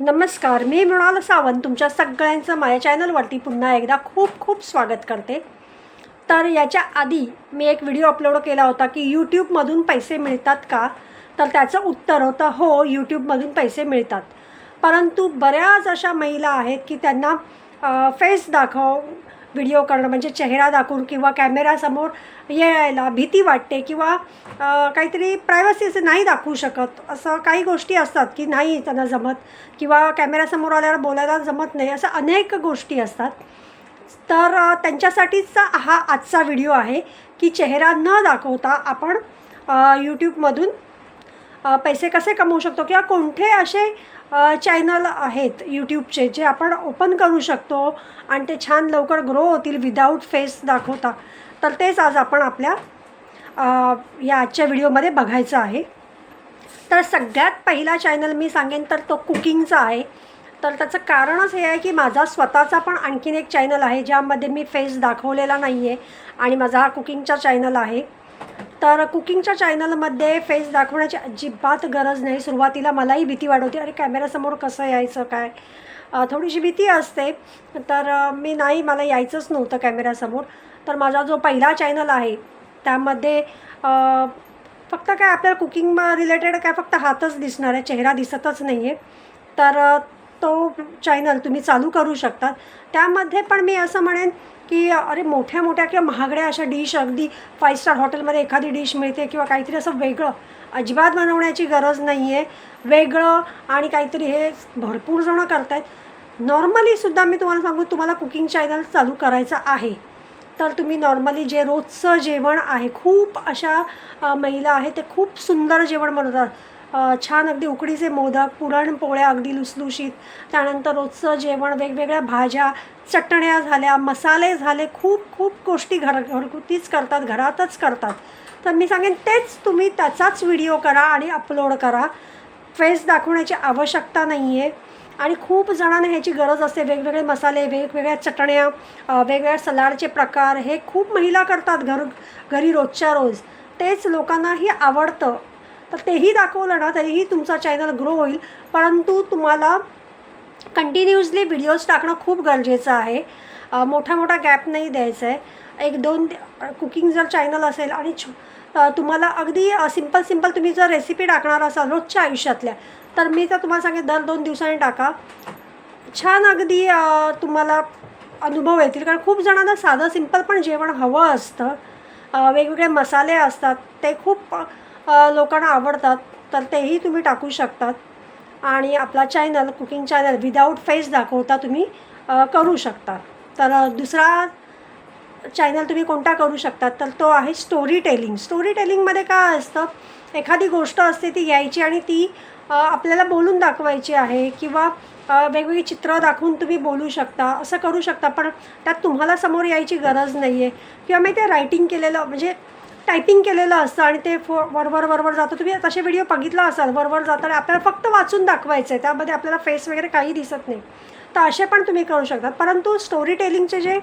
नमस्कार मी मृणाल सावंत तुमच्या सगळ्यांचं माझ्या चॅनलवरती पुन्हा एकदा खूप खूप स्वागत करते. तर याच्या आधी मी एक व्हिडिओ अपलोड केला होता की यूट्यूबमधून पैसे मिळतात का? तर त्याचं उत्तर होतं हो यूट्यूबमधून पैसे मिळतात. परंतु बऱ्याच अशा महिला आहेत की त्यांना फेस दाखव व्हिडिओ करणं म्हणजे चेहरा दाखवून किंवा कॅमेरासमोर यायला भीती वाटते किंवा काहीतरी प्रायव्हसी असं नाही दाखवू शकत असं काही गोष्टी असतात की नाही त्यांना जमत किंवा कॅमेरासमोर आल्यावर बोलायला जमत नाही असं अनेक गोष्टी असतात. तर त्यांच्यासाठीचा हा आजचा व्हिडिओ आहे की चेहरा न दाखवता आपण यूट्यूबमधून पैसे कसे कमवू शकतो किंवा कोणते असे चॅनल आहेत यूट्यूबचे जे आपण ओपन करू शकतो आणि ते छान लवकर ग्रो होतील विदाऊट फेस दाखवता. तर तेच आज आपण आपल्या या आजच्या व्हिडिओमध्ये बघायचं आहे. तर सगळ्यात पहिला चॅनल मी सांगेन तर तो कुकिंगचा आहे. तर त्याचं कारणच हे आहे की माझा स्वतःचा पण आणखीन एक चॅनल आहे ज्यामध्ये मी फेस दाखवलेला नाही आहे आणि माझा हा कुकिंगचा चॅनल आहे. तर कुकिंगच्या चॅनलमध्ये फेस दाखवण्याची अजिबात गरज नाही. सुरुवातीला मलाही भीती वाढवते अरे कॅमेरासमोर कसं यायचं काय? थोडीशी भीती असते. तर मी नाही मला यायचंच नव्हतं कॅमेऱ्यासमोर तर माझा जो पहिला चॅनल आहे त्यामध्ये फक्त काय आपल्याला कुकिंग रिलेटेड काय फक्त हातच दिसणार आहे चेहरा दिसतच नाही आहे तर तो चॅनल तुम्ही चालू करू शकता. त्यामध्ये पण मी असं म्हणेन की अरे मोठ्या मोठ्या किंवा महागड्या अशा डिश अगदी फाईव्ह स्टार हॉटेलमध्ये एखादी डिश मिळते किंवा काहीतरी असं वेगळं अजिबात बनवण्याची गरज नाही आहे वेगळं आणि काहीतरी हे भरपूर जणं आहेत नॉर्मलीसुद्धा मी तुम्हाला सांगू तुम्हाला कुकिंग चॅनल चालू करायचं आहे. तर तुम्ही नॉर्मली जे रोजचं जेवण आहे खूप अशा महिला आहेत ते खूप सुंदर जेवण बनवतात. छान अगदी उकडीचे मोदक पुरणपोळ्या अगदी लुसलुशीत. त्यानंतर रोजचं जेवण वेगवेगळ्या भाज्या चटण्या झाल्या मसाले झाले खूप खूप गोष्टी घर घरगुतीच करतात घरातच करतात. तर मी सांगेन तेच तुम्ही त्याचाच व्हिडिओ करा आणि अपलोड करा. फेस दाखवण्याची आवश्यकता नाही आहे आणि खूप जणांना ह्याची गरज असते वेगवेगळे मसाले वेगवेगळ्या चटण्या वेगवेगळ्या सलाडचे प्रकार हे खूप महिला करतात घर घरी रोजच्या रोज. तेच लोकांनाही आवडतं. तर तेही दाखवलं ना तरीही तुमचा चॅनल ग्रो होईल. परंतु तुम्हाला कंटिन्युअसली व्हिडिओज टाकणं खूप गरजेचं आहे. मोठा मोठा गॅप नाही द्यायचा आहे. एक दोन कुकिंग जर चॅनल असेल आणि छ तुम्हाला अगदी सिंपल सिंपल तुम्ही जर रेसिपी टाकणार असाल रोजच्या आयुष्यातल्या तर मी तर तुम्हाला सांगेन दर दोन दिवसांनी टाका. छान अगदी तुम्हाला अनुभव येतील. कारण खूप जणांना साधं सिंपल पण जेवण हवं असतं. वेगवेगळे मसाले असतात. ते खूप लोकांना आवडतात तर तेही तुम्ही टाकू शकतात. आणि आपला channel cooking channel without face दाखवता तुम्ही करू शकता. तर दुसरा चॅनल तुम्ही कोणता करू शकता तर तो आहे स्टोरी टेलिंग स्टोरी टेलिंगमध्ये काय असतं एखादी गोष्ट असते ती यायची आणि ती आपल्याला बोलून दाखवायची आहे किंवा वेगवेगळी चित्रं दाखवून तुम्ही बोलू शकता असं करू शकता. पण त्यात तुम्हाला समोर यायची गरज नाही आहे किंवा मी ते रायटिंग केलेलं म्हणजे टायपिंग केलेलं असतं आणि ते फो वरवर वरवर जातं. तुम्ही तसे व्हिडिओ बघितला असाल वरवर जाताना आपल्याला फक्त वाचून दाखवायचं आहे त्यामध्ये आपल्याला फेस वगैरे काही दिसत नाही. तर असे पण तुम्ही करू शकता परंतु स्टोरी टेलिंगचे जे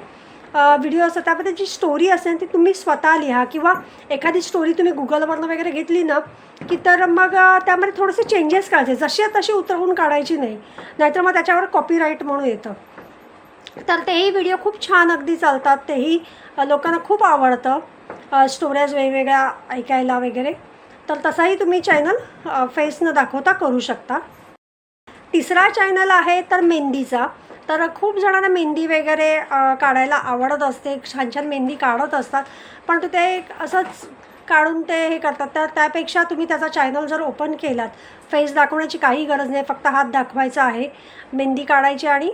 व्हिडिओ असतात त्यामध्ये जी स्टोरी असेल ती तुम्ही स्वतः लिहा. किंवा एखादी स्टोरी तुम्ही गुगलवरनं वगैरे घेतली ना की तर मग त्यामध्ये थोडेसे चेंजेस करायचे. जशी तशी उतरवून काढायची नाही. नाहीतर मग त्याच्यावर कॉपीराईट म्हणून येतं. तर तेही व्हिडिओ खूप छान अगदी चालतात. तेही लोकांना खूप आवडतं स्टोऱ्याज वेगवेगळ्या ऐकायला वगैरे. तर तसाही तुम्ही चॅनल फेसनं दाखवता करू शकता. तिसरा चॅनल आहे तर मेहंदीचा तर खूप जणांना मेहंदी वगैरे काढायला आवडत असते. छान छान मेहंदी काढत असतात. पण ते एक असंच काढून ते हे करतात. तर त्यापेक्षा तुम्ही त्याचा चॅनल जर ओपन केलात फेस दाखवण्याची काही गरज नाही फक्त हात दाखवायचा आहे मेहंदी काढायची आणि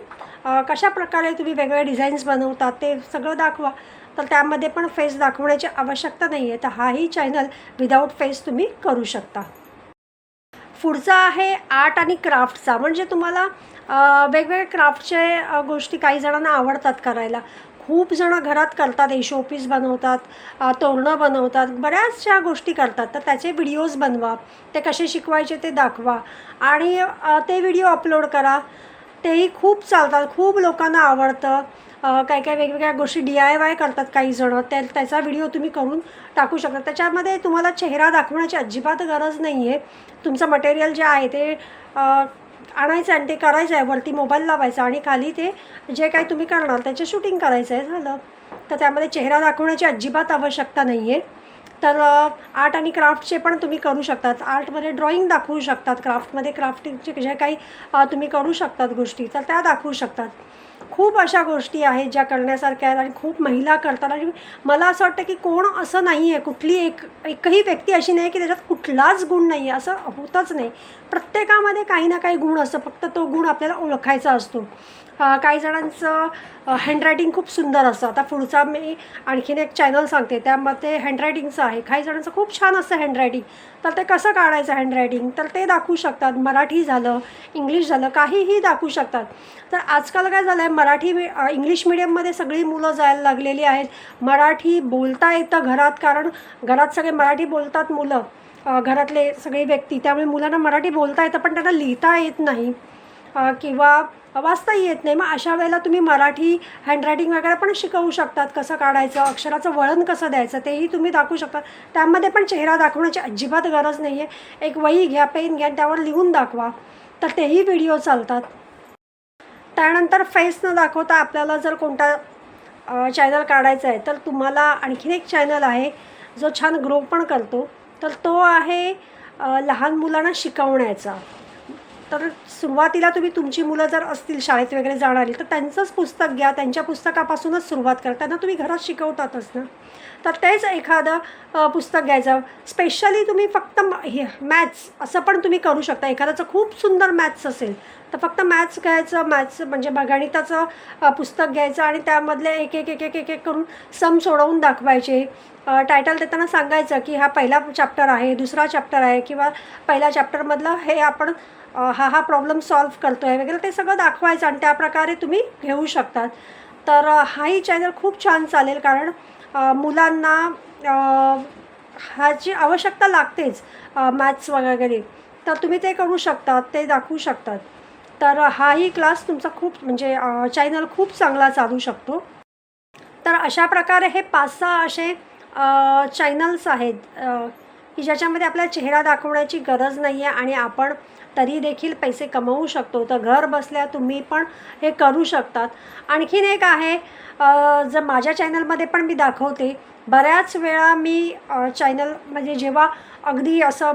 कशा प्रकारे तुम्ही वेगवेगळे डिझाईन्स बनवतात ते सगळं दाखवा. तर त्यामध्ये पण फेस दाखवण्याची आवश्यकता नाही आहे तर हाही चॅनल विदाऊट फेस तुम्ही करू शकता. पुढचा आहे आर्ट आणि क्राफ्टचा म्हणजे तुम्हाला वेगवेगळे क्राफ्टचे गोष्टी काही जणांना आवडतात करायला. खूप जणं घरात करतात हे शोपीस बनवतात तोरणं बनवतात बऱ्याचशा गोष्टी करतात. तर त्याचे व्हिडिओज बनवा ते कसे शिकवायचे ते दाखवा आणि ते व्हिडिओ अपलोड करा. तेही खूप चालतात खूप लोकांना आवडतं. काही काही वेगवेगळ्या गोष्टी डी आय वाय करतात काही जणं. त्या त्याचा व्हिडिओ तुम्ही करून टाकू शकता. त्याच्यामध्ये तुम्हाला चेहरा दाखवण्याची अजिबात गरज नाही आहे तुमचं मटेरियल जे आहे ते आणायचं आणि ते करायचं आहे वरती मोबाईल लावायचा आणि खाली ते जे काही तुम्ही करणार त्याचे शूटिंग करायचं आहे झालं. तर त्यामध्ये चेहरा दाखवण्याची अजिबात आवश्यकता नाही आहे तर आर्ट आणि क्राफ्टचे पण तुम्ही करू शकतात. आर्टमध्ये ड्रॉइंग दाखवू शकतात. क्राफ्टमध्ये क्राफ्टिंगचे जे काही तुम्ही करू शकतात गोष्टी तर त्या दाखवू शकतात. खूप अशा गोष्टी आहेत ज्या करण्यासारख्या आहेत आणि खूप महिला करतात. आणि मला असं वाटतं की कोण असं नाही आहे कुठली एक एकही व्यक्ती अशी नाही की त्याच्यात कुठलाच गुण नाही आहे असं होतच नाही. प्रत्येकामध्ये काही ना काही गुण असतं. फक्त तो गुण आपल्याला ओळखायचा असतो. काही जणांचं हँडरायटिंग खूप सुंदर असतं. आता पुढचा मी आणखीन एक चॅनल सांगते. त्यामध्ये हँडरायटिंगचं आहे. काही जणांचं खूप छान असतं हँडरायटिंग तर ते कसं काढायचं हँडरायटिंग तर ते दाखवू शकतात. मराठी झालं इंग्लिश झालं काहीही दाखवू शकतात. तर आजकाल काय झालं आहे मराठी मी इंग्लिश मिडियममध्ये सगळी मुलं जायला लागलेली आहेत. मराठी बोलता येतं घरात. कारण घरात सगळे मराठी बोलतात मुलं. घरातले सगळे व्यक्ती. त्यामुळे मुलांना मराठी बोलता येतं पण त्यांना लिहिता येत नाही. किंवा वाचताही येत नाही. मग अशा वेळेला तुम्ही मराठी हँडरायटिंग वगैरे पण शिकवू शकतात. कसं काढायचं अक्षराचं वळण कसं द्यायचं तेही तुम्ही दाखवू शकता. त्यामध्ये पण चेहरा दाखवण्याची अजिबात गरज नाही आहे एक वही घ्या पेन घ्या त्यावर लिहून दाखवा. तर तेही व्हिडिओ चालतात. त्यानंतर फेस न दाखवता आपल्याला जर कोणता चॅनल काढायचा आहे तर तुम्हाला आणखीन एक चॅनल आहे जो छान ग्रो पण करतो. तर तो आहे लहान मुलांना शिकवण्याचा. तर सुरुवातीला तुम्ही तुमची मुलं जर असतील शाळेत वगैरे जाणारी तर त्यांचंच पुस्तक घ्या. त्यांच्या पुस्तकापासूनच सुरुवात करा. त्यांना तुम्ही घरात शिकवतातच ना. तर तेच एखादं पुस्तक घ्यायचं. स्पेशली तुम्ही फक्त म- हे मॅथ्स असं पण तुम्ही करू शकता. एखाद्याचं खूप सुंदर मॅथ्स असेल तर फक्त मॅथ्स घ्यायचं. मॅथ्स म्हणजे गणिताचं पुस्तक घ्यायचं आणि त्यामधले एक एक एक एक एक एक करून सम सोडवून दाखवायचे. टायटल देताना सांगायचं की हा पहिला चॅप्टर आहे दुसरा चॅप्टर आहे किंवा पहिल्या चॅप्टरमधलं हे आपण हा हा प्रॉब्लेम सॉल्व करतो आहे वगैरे ते सगळं दाखवायचं आणि त्या प्रकारे तुम्ही घेऊ शकतात. तर हाही चॅनल खूप छान चालेल कारण मुलांना ह्याची आवश्यकता लागतेच मॅथ्स वगैरे. तर तुम्ही ते करू शकतात ते दाखवू शकतात. तर हाही क्लास तुमचा खूप म्हणजे चॅनल खूप चांगला चालू शकतो. तर अशा प्रकारे हे पाच सहा असे चॅनल्स आहेत की ज्याच्यामध्ये आपला चेहरा दाखवण्याची गरज नाही आहे आणि आपण तरी देखील पैसे कमवू शकतो. तर घर बसल्या तुम्ही पण हे करू शकतात. आणखीन एक आहे जर माझ्या चॅनलमध्ये पण मी दाखवते बऱ्याच वेळा मी चॅनल म्हणजे जेव्हा अगदी असं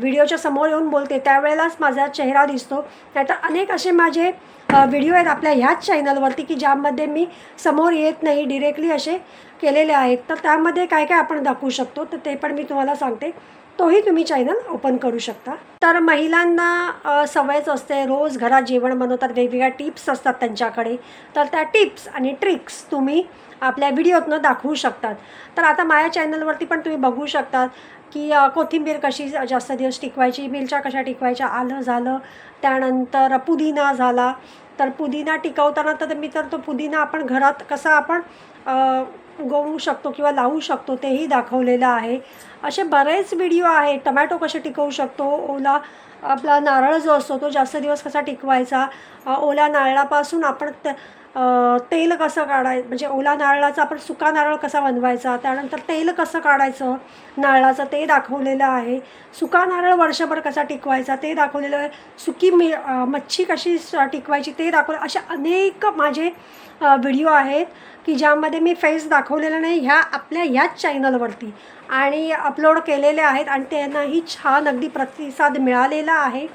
व्हिडिओच्या समोर येऊन बोलते त्यावेळेलाच माझा चेहरा दिसतो. नाहीतर अनेक असे माझे व्हिडिओ आहेत आपल्या ह्याच चॅनलवरती की ज्यामध्ये मी समोर येत नाही डिरेक्टली असे केलेले आहेत. तर त्यामध्ये काय काय आपण दाखवू शकतो? तर ते पण मी तुम्हाला सांगते. तोही तुम्ही चॅनल ओपन करू शकता. तर महिलांना सवयच असते. रोज घरात जेवण बनवतात. वेगवेगळ्या टिप्स असतात त्यांच्याकडे. तर त्या टिप्स आणि ट्रिक्स तुम्ही आपल्या व्हिडिओतनं दाखवू शकतात. तर आता माझ्या चॅनलवरती पण तुम्ही बघू शकतात. की कोथिंबीर कशी जास्त दिवस टिकवायची मिरच्या कशा टिकवायच्या आलं झालं त्यानंतर पुदिना झाला. तर पुदिना टिकवताना तर मी तर तो पुदिना आपण घरात कसा आपण उगवू शकतो किंवा लावू शकतो तेही दाखवलेलं आहे. असे बरेच व्हिडिओ आहे टमॅटो कसे टिकवू शकतो? ओला आपला नारळ जो असतो तो जास्त दिवस कसा टिकवायचा? ओल्या नारळापासून आपण त- तेल कसं काढाय म्हणजे ओला नारळाचा आपण सुका नारळ कसा बनवायचा त्यानंतर तेल कसं काढायचं नारळाचं ते दाखवलेलं आहे. सुका नारळ वर्षभर कसा टिकवायचा ते दाखवलेलं आहे सुकी मि मच्छी कशी टिकवायची ते दाखवलं असे अनेक माझे व्हिडिओ आहेत की ज्यामध्ये मी फेस दाखवलेला नाही ह्या आपल्या ह्याच चॅनलवरती. आणि अपलोड केलेले आहेत आणि त्यांनाही छान अगदी प्रतिसाद मिळालेला आहे.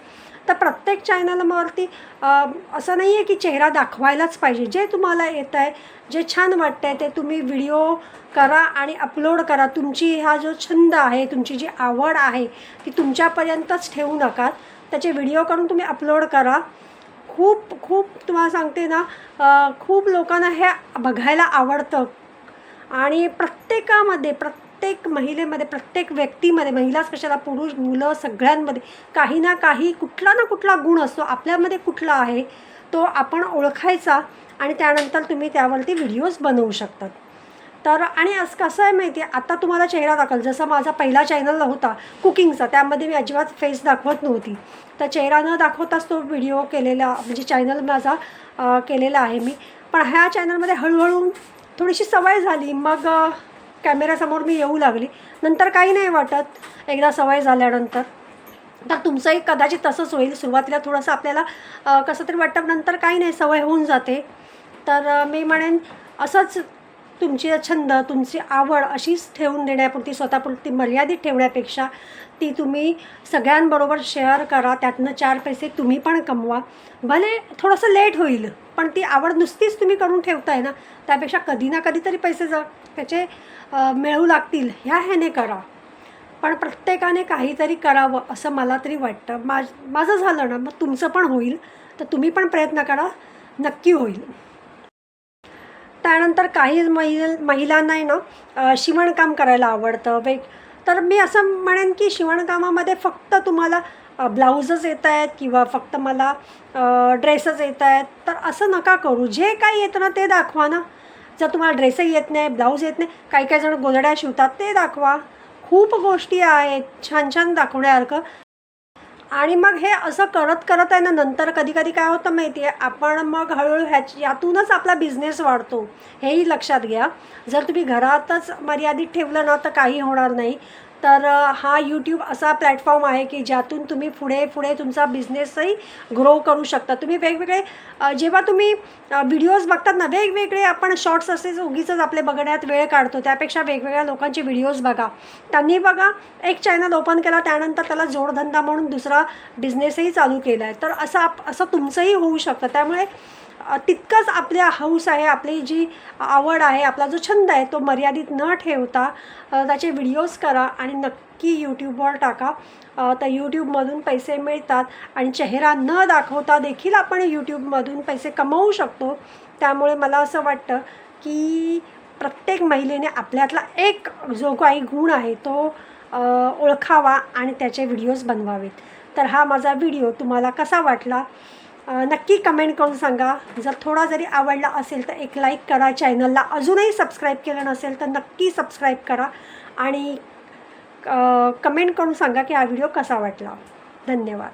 तर प्रत्येक चॅनलवरती असं नाही आहे की चेहरा दाखवायलाच पाहिजे. जे तुम्हाला येत आहे जे छान वाटतं आहे ते तुम्ही व्हिडिओ करा आणि अपलोड करा. तुमची हा जो छंद आहे तुमची जी आवड आहे ती तुमच्यापर्यंतच ठेवू नका. त्याचे व्हिडिओ करून तुम्ही अपलोड करा. खूप खूप तुम्हाला सांगते ना खूप लोकांना हे बघायला आवडतं. आणि प्रत्येकामध्ये प्रत्येक प्रत्येक महिलेमध्ये प्रत्येक व्यक्तीमध्ये महिलाच कशाला पुरुष मुलं सगळ्यांमध्ये काही ना काही कुठला ना कुठला गुण असतो आपल्यामध्ये कुठला आहे तो आपण ओळखायचा आणि त्यानंतर तुम्ही त्यावरती व्हिडिओज बनवू शकतात. तर आणि असं कसं आहे माहिती आहे आता तुम्हाला चेहरा दाखल जसा माझा पहिला चॅनल होता कुकिंगचा त्यामध्ये मी अजिबात फेस दाखवत नव्हती. तर चेहरा न दाखवताच तो व्हिडिओ केलेला म्हणजे चॅनल माझा केलेला आहे मी. पण ह्या चॅनलमध्ये हळूहळू थोडीशी सवय झाली मग कॅमेऱ्यासमोर मी येऊ लागली. नंतर काही नाही वाटत. एकदा सवय झाल्यानंतर. तर तुमचंही कदाचित तसंच होईल. सुरुवातीला थोडंसं आपल्याला कसं तरी वाटतं नंतर काही नाही सवय होऊन जाते. तर मी म्हणेन असंच तुमची छंद तुमची आवड अशीच ठेवून देण्यापुरती स्वतःपुरती मर्यादित ठेवण्यापेक्षा ती तुम्ही सगळ्यांबरोबर शेअर करा. त्यातनं चार पैसे तुम्ही पण कमवा. भले थोडंसं लेट होईल पण ती आवड नुसतीच तुम्ही करून ठेवताय ना त्यापेक्षा कधी ना कधी तरी पैसे ज त्याचे मिळू लागतील ह्या ह्याने करा. पण प्रत्येकाने काहीतरी करावं असं मला तरी वाटतं. माझ माझं झालं ना मग तुमचं पण होईल तर तुम्ही पण प्रयत्न करा नक्की होईल. त्यानंतर काही महिल महिलांना ना शिवणकाम करायला आवडतं. वेग तर मी असं म्हणेन की शिवणकामामध्ये फक्त तुम्हाला ब्लाऊजच येत आहेत किंवा फक्त मला ड्रेसच येत आहेत तर असं नका करू. जे काही येतं ना ते दाखवा ना. जर तुम्हाला ड्रेसही येत नाही ब्लाऊज येत नाही काही काही जण गोदड्या शिवतात ते दाखवा. खूप गोष्टी आहेत छान छान दाखवण्यासारखं. आणि मग हे असं करत करत आहे ना नंतर कधी कधी काय होतं माहिती आहे आपण मग हळूहळू ह्याच यातूनच आपला बिझनेस वाढतो. हेही लक्षात घ्या. जर तुम्ही घरातच मर्यादित ठेवलं ना तर काही होणार नाही. तर हा यूट्यूब असा प्लॅटफॉर्म आहे की ज्यातून तुम्ही पुढे पुढे तुमचा बिझनेसही ग्रो करू शकता. तुम्ही वेगवेगळे जेव्हा तुम्ही व्हिडिओज बघतात ना वेगवेगळे आपण शॉर्ट्स असे उगीच आपले बघण्यात वेळ काढतो. त्यापेक्षा वेगवेगळ्या लोकांचे व्हिडिओज बघा. त्यांनी बघा एक चॅनल ओपन केला त्यानंतर त्याला जोडधंदा म्हणून दुसरा बिझनेसही चालू केला आहे तर असं आप असं तुमचंही होऊ शकतं. त्यामुळे तितकंच आपल्या हौस आहे आपली जी आवड आहे आपला जो छंद आहे तो मर्यादित न ठेवता त्याचे व्हिडिओज करा आणि नक्की यूट्यूबवर टाका. तर यूट्यूबमधून पैसे मिळतात आणि चेहरा न दाखवता देखील आपण यूट्यूबमधून पैसे कमवू शकतो. त्यामुळे मला असं वाटतं की प्रत्येक महिलेने आपल्यातला एक जो काही गुण आहे तो ओळखावा आणि त्याचे व्हिडिओज बनवावेत. तर हा माझा व्हिडिओ तुम्हाला कसा वाटला? नक्की कमेंट करून सांगा. जर थोडा जरी आवडला असेल तर एक लाईक करा चॅनलला अजूनही सबस्क्राईब केलं नसेल तर नक्की सबस्क्राईब करा. आणि कमेंट करून सांगा की हा व्हिडिओ कसा वाटला. धन्यवाद.